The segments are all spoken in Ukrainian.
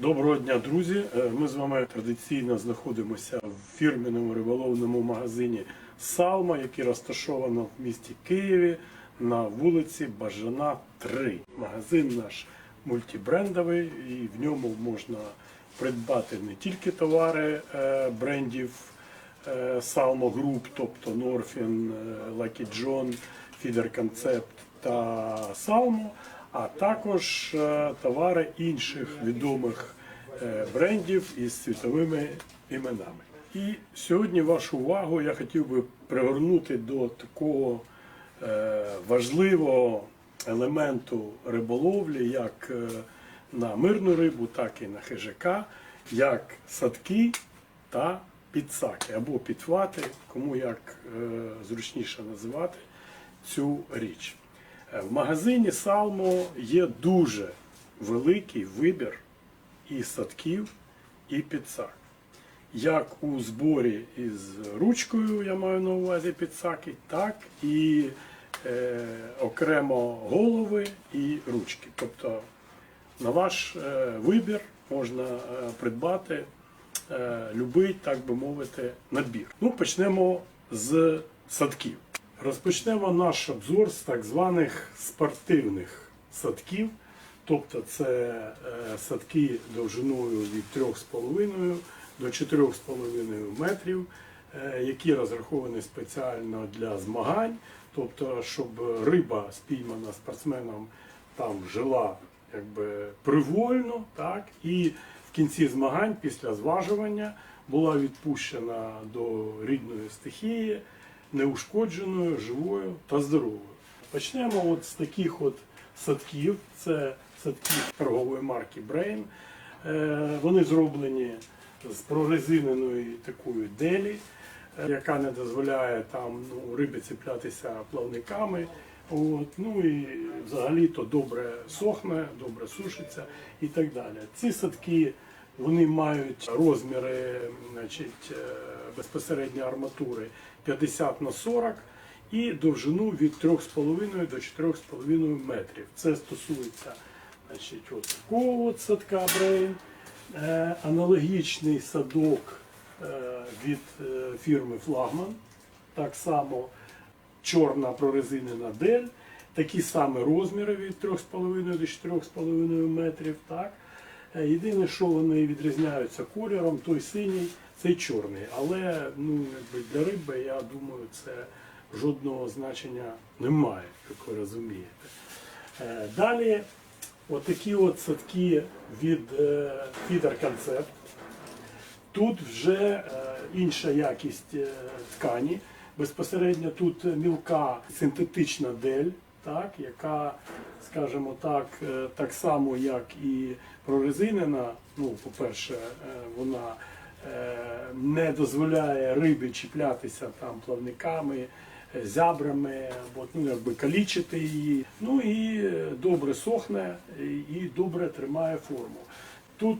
Доброго дня, друзі! Е, Ми з вами традиційно знаходимося в фірменному риболовному магазині Салма, який розташовано в місті Києві на вулиці Бажана 3. Магазин наш мультибрендовий, і в ньому можна придбати не тільки товари е, брендів е, Salmo Group, тобто Norfin, е, Lucky John, Feeder Concept та Salmo, а також е, товари інших відомих е, брендів із світовими іменами. І сьогодні вашу увагу я хотів би привернути до такого е, важливого елементу риболовлі, як на мирну рибу, так і на хижака, як садки та підсаки або підхвати, кому як зручніше називати цю річ. Е, В магазині Салмо є дуже великий вибір і садків, і підсак. Як у зборі із ручкою, я маю на увазі підсаки, так і е, окремо голови і ручки. Тобто на ваш е, вибір можна е, придбати е, любий, так би мовити, набір. Ну, почнемо з садків. Розпочнемо наш обзор з так званих спортивних садків. Тобто це е, садки довжиною від 3,5 до 4,5 метрів, е, які розраховані спеціально для змагань. Тобто, щоб риба спіймана спортсменом там жила якби привольно, так, і в кінці змагань після зважування була відпущена до рідної стихії, неушкодженою, живою та здоровою. Почнемо от з таких от садків. Це садки торгової марки Brain. Е, Вони зроблені з прорезиненої такої делі, е, яка не дозволяє там ну, рибі ціплятися плавниками. От, ну і взагалі то добре сохне, добре сушиться і так далі. Ці садки вони мають розміри значить, е, безпосередньо арматури 50 на 40 і довжину від 3,5 до 4,5 метрів. Це стосується значить, от такого садка Brain. Е, аналогічний садок е, від фірми Флагман. Так само чорна прорезинена дель, такі самі розміри від 3,5 до 4,5 метрів. Так? Е, Єдине, що вони відрізняються кольором, той синій, цей чорний. Але ну, для риби, я думаю, це жодного значення немає, як ви розумієте. Е, Далі отакі от садки від е, Feeder Concept. Тут вже е, інша якість е, ткані. Безпосередньо тут мілка синтетична дель, так, яка, скажімо так, е, так само, як і прорезинена. Ну, по-перше, е, вона е, не дозволяє рибі чіплятися там плавниками, зябрами, або ну, якби калічити її. Ну і добре сохне і- добре тримає форму. Тут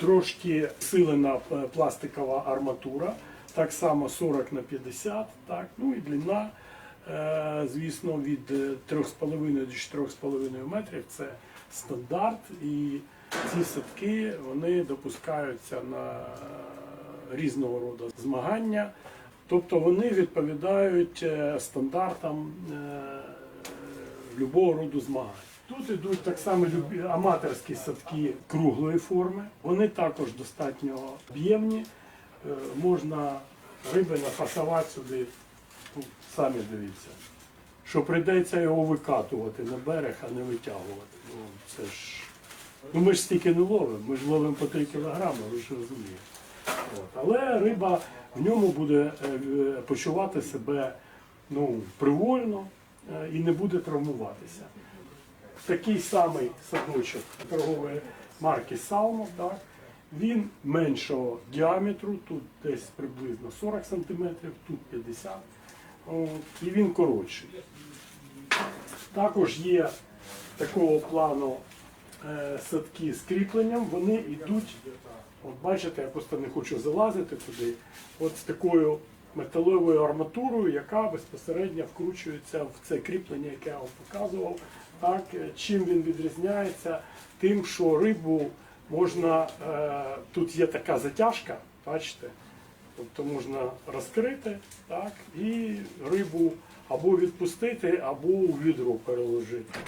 трошки силена пластикова арматура, так само 40 на 50, так, ну і длина, звісно, від е, 3,5 до 4,5 метрів це стандарт. І ці садки вони допускаються на різного роду змагання. Тобто вони відповідають е, стандартам е, любого роду змагань. Тут йдуть так само аматорські садки круглої форми. Вони також достатньо об'ємні. Е, Можна риби нафасувати сюди, самі дивіться. Що прийдеться його викатувати на берег, а не витягувати. Ну, це ж... ну ми ж стільки не ловимо, ми ж ловимо по 3 кілограми, ви ж розумієте. От. Але риба в ньому буде е, почувати себе ну, привольно е, і не буде травмуватися. Такий самий садочок торгової марки Salmo, так, він меншого діаметру, тут десь приблизно 40 см, тут 50 От, і він коротший. Також є такого плану е, садки з кріпленням, вони йдуть, от бачите, я просто не хочу залазити туди, от з такою металевою арматурою, яка безпосередньо вкручується в це кріплення, яке я вам показував. Так, е, чим він відрізняється? Тим, що рибу можна, е, тут є така затяжка, бачите? Тобто можна розкрити так, і рибу або відпустити, або у відро переложити.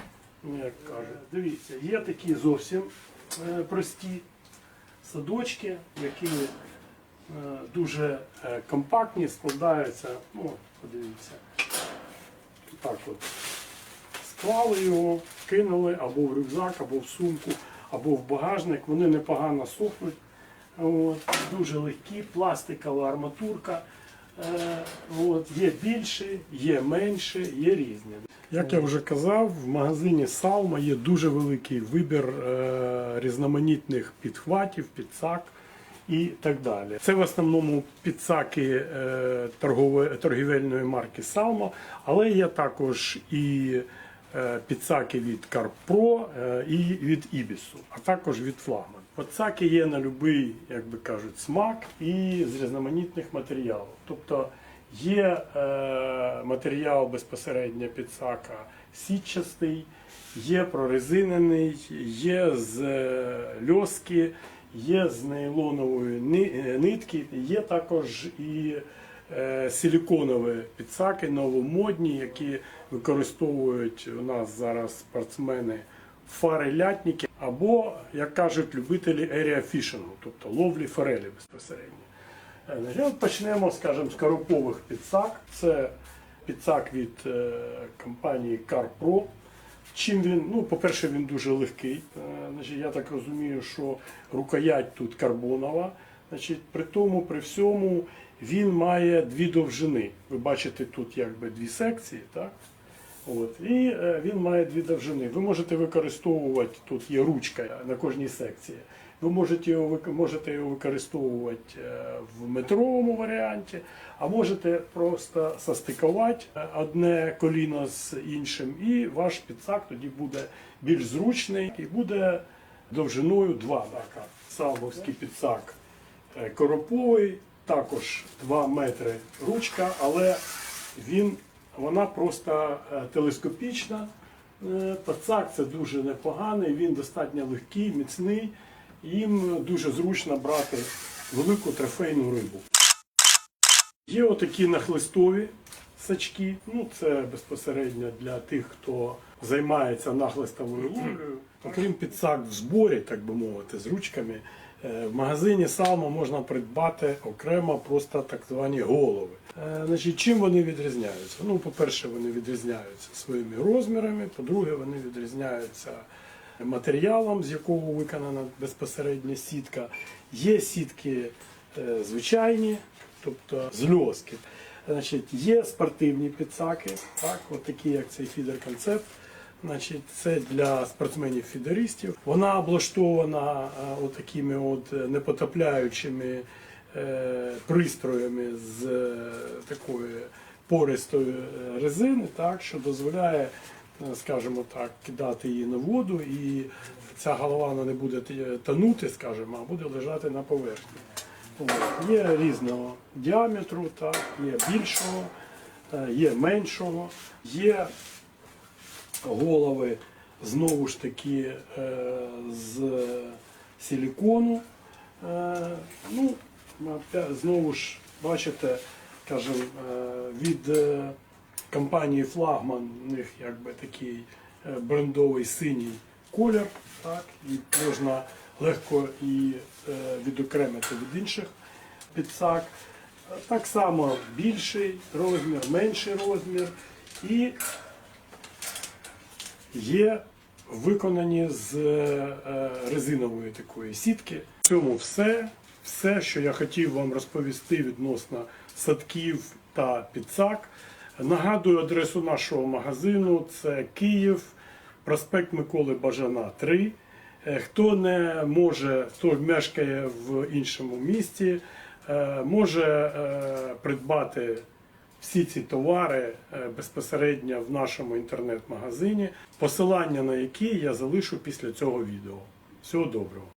Ну, як кажуть. Дивіться, є такі зовсім е, прості садочки, які е, дуже е, компактні, складаються. Ну, подивіться. Так от. Склали його, кинули або в рюкзак, або в сумку, або в багажник. Вони непогано сохнуть. От, дуже легкі, пластикова арматурка. Е, от, є більші, є менші, є різні. Як я вже казав, в магазині Салма є дуже великий вибір е, різноманітних підхватів, підсак і так далі. Це в основному підсаки е, торгівельної марки Салма, але є також і підсаки від е, і від Ібісу, а також від Флагман. Підсаки є на будь-який, як би кажуть, смак і з різноманітних матеріалів. Тобто є е, матеріал безпосередньо підсака сітчастий, є прорезинений, є з е, льоски, є з нейлонової е, нитки, є також і е, силіконові підсаки новомодні, які використовують у нас зараз спортсмени фари-лятники, або, як кажуть любителі еріафішингу, тобто ловлі форелі безпосередньо. Е, Почнемо, скажімо, з коропових підсак. Це підсак від е, компанії CarPro. Чим він, ну, по-перше, він дуже легкий. Е, Значить, я так розумію, що рукоять тут карбонова. Значить, при тому, при всьому, він має дві довжини. Ви бачите тут якби дві секції, так? От. І е, він має дві довжини. Ви можете використовувати, тут є ручка на кожній секції. Ви можете його, можете його використовувати е, в метровому варіанті, а можете просто состикувати е, одне коліно з іншим, і ваш підсак тоді буде більш зручний і буде довжиною 2 така. Салмовський підсак короповий, також 2 метри ручка, але він, вона просто е, телескопічна. Е, Пацак це дуже непоганий, він достатньо легкий, міцний. Їм дуже зручно брати велику трофейну рибу. Є отакі нахлистові сачки. Ну, це безпосередньо для тих, хто займається нахлистовою ловлею. Окрім підсак в зборі, так би мовити, з ручками. е, В магазині Салма можна придбати окремо просто так звані голови. Е, Значить, чим вони відрізняються? Ну, по-перше, вони відрізняються своїми розмірами, по-друге, вони відрізняються матеріалом, з якого виконана безпосередня сітка. Є сітки е, звичайні, тобто з льоски. Значить, є спортивні підсаки, так, от такі, як цей фідер концепт. Значить, це для спортсменів-фідеристів. Вона облаштована е, отакими от непотопляючими е, пристроями з е, такої пористої резини, так, що дозволяє, скажімо так, кидати її на воду, і ця голова не буде тонути, скажімо, а буде лежати на поверхні. Є різного діаметру, так, є більшого, е, є меншого, є голови знову ж таки е, з силікону. Е, Ну, знову ж бачите, кажем, від компанії Флагман у них якби такий брендовий синій колір, так, і можна легко і е, відокремити від інших підсак. Е, Так само більший розмір, менший розмір і є виконані з е, резинової такої сітки. В цьому все. Все, що я хотів вам розповісти відносно садків та підсак. Нагадую адресу нашого магазину: це Київ, проспект Миколи Бажана, 3. Е, Хто не може, хто мешкає в іншому місті, е, може е, придбати всі ці товари безпосередньо в нашому інтернет-магазині, посилання на які я залишу після цього відео. Всього доброго!